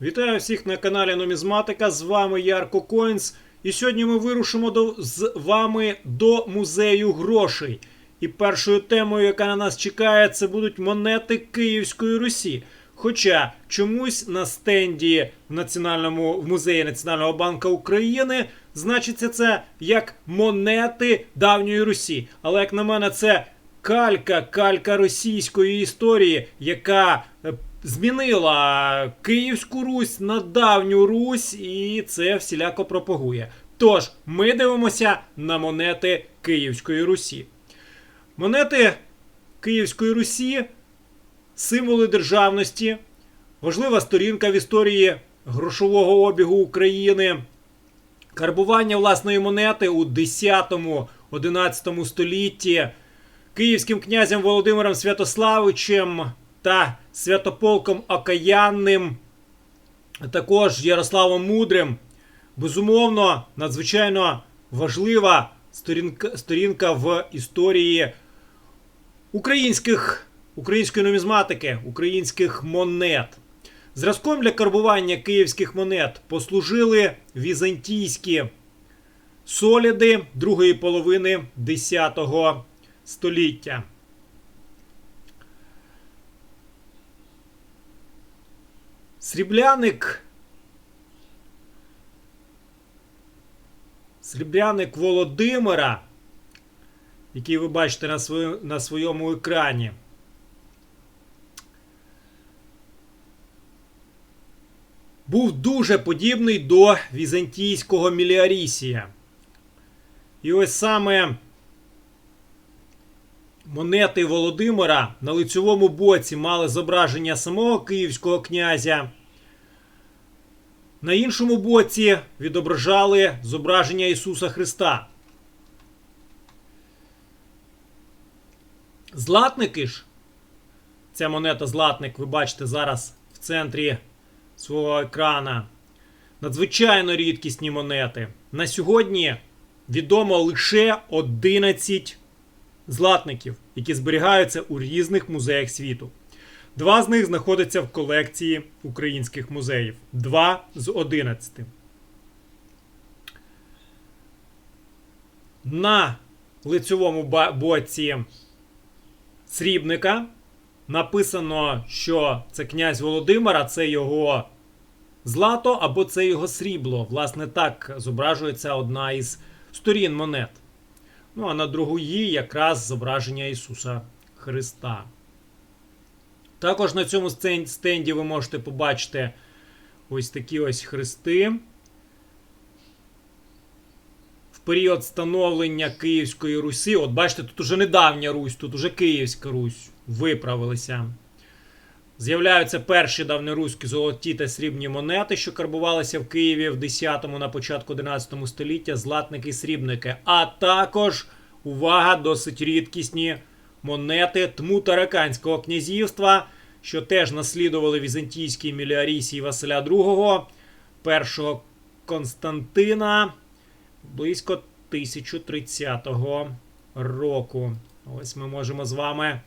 Вітаю всіх на каналі Нумізматика. З вами Ярко Коінс. І сьогодні ми вирушимо до, з вами до музею грошей. І першою темою, яка на нас чекає, це будуть монети Київської Русі. Хоча чомусь на стенді в Національному в музеї Національного банку України значиться це як монети давньої Русі. Але як на мене, це калька, калька російської історії, яка е, змінила Київську Русь на давню Русь, і це всіляко пропагує. Тож, ми дивимося на монети Київської Русі. Монети Київської Русі символи державності, важлива сторінка в історії грошового обігу України. Карбування власної монети у 10-11 столітті київським князем Володимиром Святославичем та Святополком Окаянним, також Ярославом Мудрим. Безумовно, надзвичайно важлива сторінка, сторінка в історії українських, української нумізматики, українських монет. Зразком для карбування київських монет послужили візантійські соліди другої половини X століття. Срібляник. Срібляник Володимира, який ви бачите на, свою, на своєму екрані. Був дуже подібний до візантійського міліарісія. І ось саме монети Володимира на лицьовому боці мали зображення самого київського князя. На іншому боці відображали зображення Ісуса Христа. Златники ж, ця монета Златник, ви бачите зараз в центрі свого екрана. Надзвичайно рідкісні монети. На сьогодні відомо лише 11 златників, які зберігаються у різних музеях світу. Два з них знаходяться в колекції українських музеїв. Два з 11. На лицьовому боці срібника написано, що це князь Володимира, це його злато або це його срібло. Власне, так зображується одна із сторін монет. Ну, а на другої якраз зображення Ісуса Христа. Також на цьому стенді ви можете побачити ось такі ось хрести. В період становлення Київської Русі, от бачите, тут уже недавня Русь, тут уже Київська Русь виправилися. З'являються перші давньоруські золоті та срібні монети, що карбувалися в Києві в 10-му на початку 11 століття, златники і срібники. А також, увага, досить рідкісні монети Тмутараканського князівства, що теж наслідували візантійській міліарісії Василя II, першого Константина близько 1030 року. Ось ми можемо з вами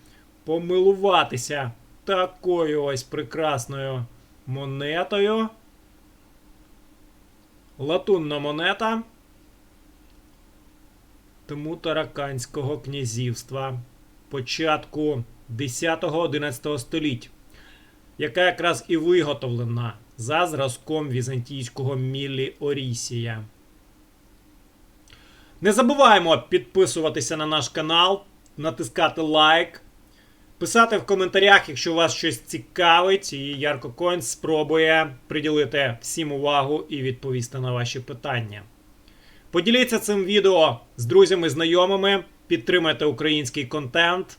помилуватися такою ось прекрасною монетою. Латунна монета тому Тараканського князівства початку 10-11 століть, яка якраз і виготовлена за зразком візантійського Міллі Орісія. Не забуваємо підписуватися на наш канал, натискати лайк, писати в коментарях, якщо вас щось цікавить, і Ярко Коінс спробує приділити всім увагу і відповісти на ваші питання. Поділіться цим відео з друзями, знайомими, підтримайте український контент,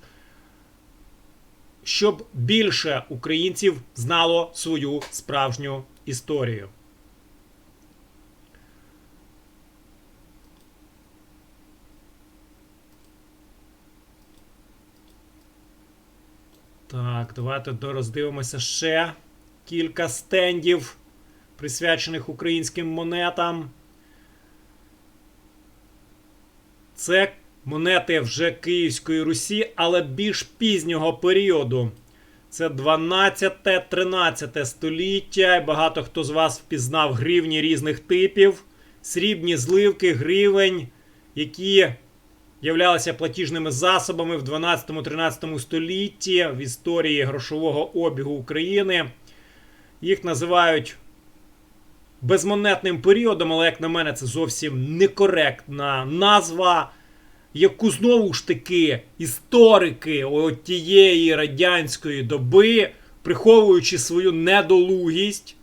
щоб більше українців знало свою справжню історію. Так, давайте роздивимося ще кілька стендів, присвячених українським монетам. Це монети вже Київської Русі, але більш пізнього періоду. Це 12-13 століття. і Багато хто з вас впізнав гривні різних типів, срібні зливки, гривень, які являлися платіжними засобами в 12-13 столітті в історії грошового обігу України. Їх називають безмонетним періодом, але, як на мене, це зовсім некоректна назва, яку знову ж таки історики тієї радянської доби, приховуючи свою недолугість,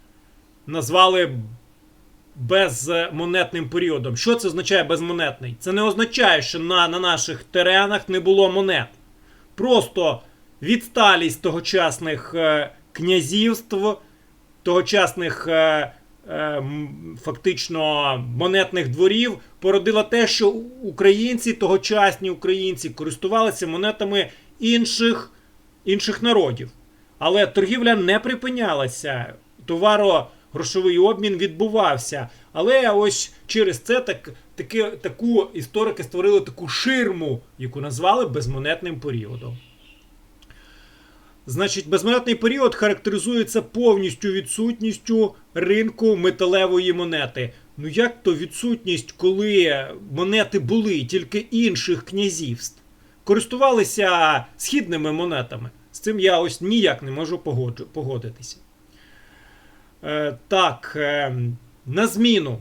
назвали безмонетним періодом. Що це означає безмонетний? Це не означає, що на, на наших теренах не було монет. Просто відсталість тогочасних е, князівств, тогочасних е, е, фактично монетних дворів породила те, що українці, тогочасні українці, користувалися монетами інших, інших народів. Але торгівля не припинялася. Товаро-грошовий обмін відбувався. Але ось через це так, таки, таку історики створили таку ширму, яку назвали безмонетним періодом. Значить, безмонетний період характеризується повністю відсутністю ринку металевої монети. Ну як то відсутність, коли монети були тільки інших князівств? Користувалися східними монетами. З цим я ось ніяк не можу погодитися. Е, так, е, на зміну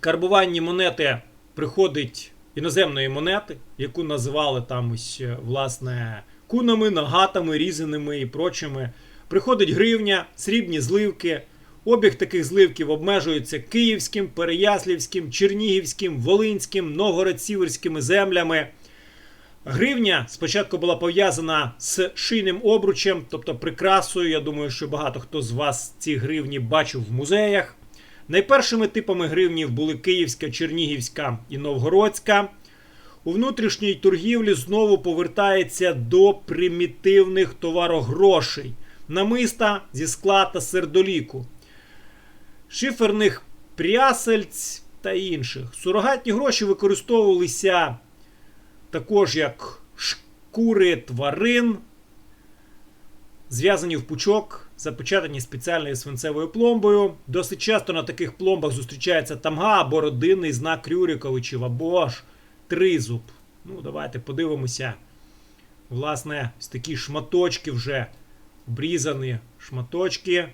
карбуванні монети приходить іноземної монети, яку називали там ось, е, власне, кунами, нагатами, різаними і прочими. Приходить гривня, срібні зливки. Обіг таких зливків обмежується київським, переяслівським, чернігівським, волинським, новгород-сіверськими землями. Гривня спочатку була пов'язана з шийним обручем, тобто прикрасою. Я думаю, що багато хто з вас ці гривні бачив в музеях. Найпершими типами гривнів були Київська, Чернігівська і Новгородська. У внутрішній торгівлі знову повертається до примітивних товарогрошей, намиста зі скла та сердоліку, шиферних прясельць та інших. Сурогатні гроші використовувалися також як шкури тварин, зв'язані в пучок, запечатані спеціальною свинцевою пломбою. Досить часто на таких пломбах зустрічається тамга або родинний знак Рюриковичів, або ж тризуб. Ну, давайте подивимося. Власне, ось такі шматочки вже обрізані шматочки.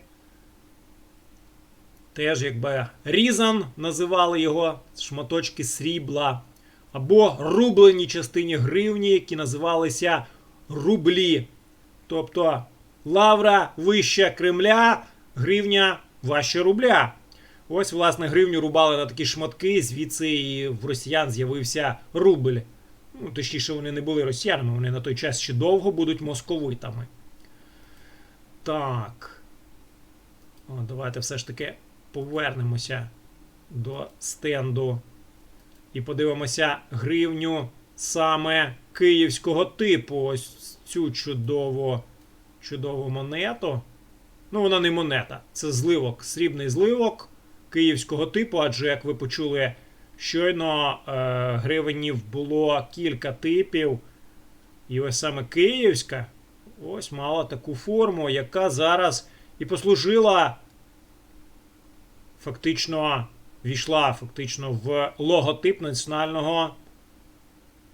Теж, якби різан називали його шматочки срібла. Або рублені частині гривні, які називалися рублі. Тобто лавра вища Кремля, гривня важче рубля. Ось, власне, гривню рубали на такі шматки, звідси і в росіян з'явився рубль. Ну, точніше, вони не були росіянами, вони на той час ще довго будуть московитами. Так. О, давайте все ж таки повернемося до стенду і подивимося гривню саме київського типу. Ось цю чудову, чудову монету. Ну, вона не монета, це зливок, срібний зливок київського типу, адже, як ви почули, щойно е, гривенів було кілька типів. І ось саме київська ось мала таку форму, яка зараз і послужила фактично війшла фактично в логотип Національного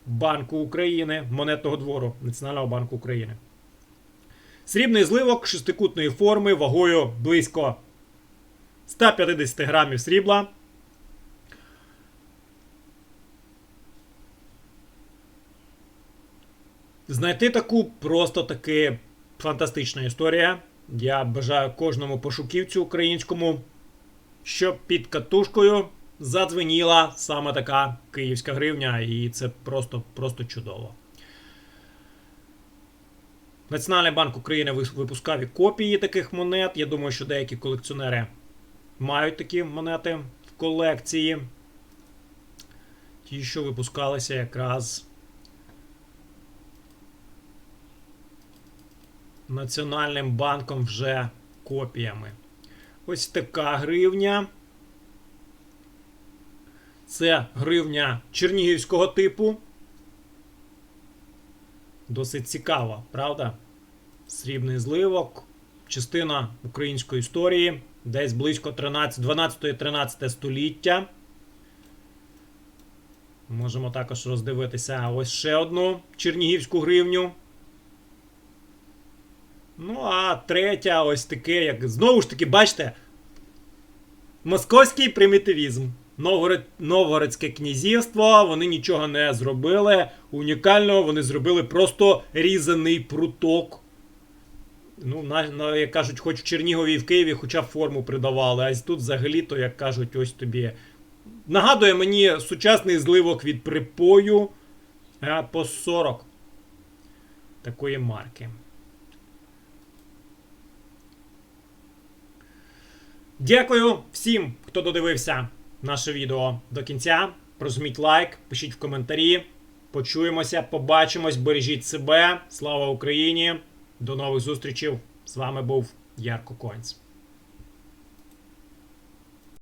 банку України, монетного двору Національного банку України. Срібний зливок шестикутної форми вагою близько 150 грамів срібла. Знайти таку просто таки фантастична історія. Я бажаю кожному пошуківцю українському, щоб під катушкою задзвеніла саме така київська гривня, і це просто, просто чудово. Національний банк України випускав і копії таких монет. Я думаю, що деякі колекціонери мають такі монети в колекції. Ті, що випускалися якраз Національним банком вже копіями. Ось така гривня. Це гривня чернігівського типу. Досить цікаво, правда? Срібний зливок, частина української історії, десь близько 12-13 століття. Можемо також роздивитися ось ще одну чернігівську гривню. Ну, а третя, ось таке, як знову ж таки, бачите, московський примітивізм. Новгород, Новгородське князівство, вони нічого не зробили. Унікального вони зробили просто різаний пруток. Ну, на, на, як кажуть, хоч в Чернігові і в Києві, хоча б форму придавали. А тут взагалі-то, як кажуть, ось тобі. Нагадує мені сучасний зливок від припою е, по 40 такої марки. Дякую всім, хто додивився наше відео до кінця. Прожміть лайк, пишіть в коментарі. Почуємося, побачимось, бережіть себе. Слава Україні! До нових зустрічей! З вами був Ярко Конць.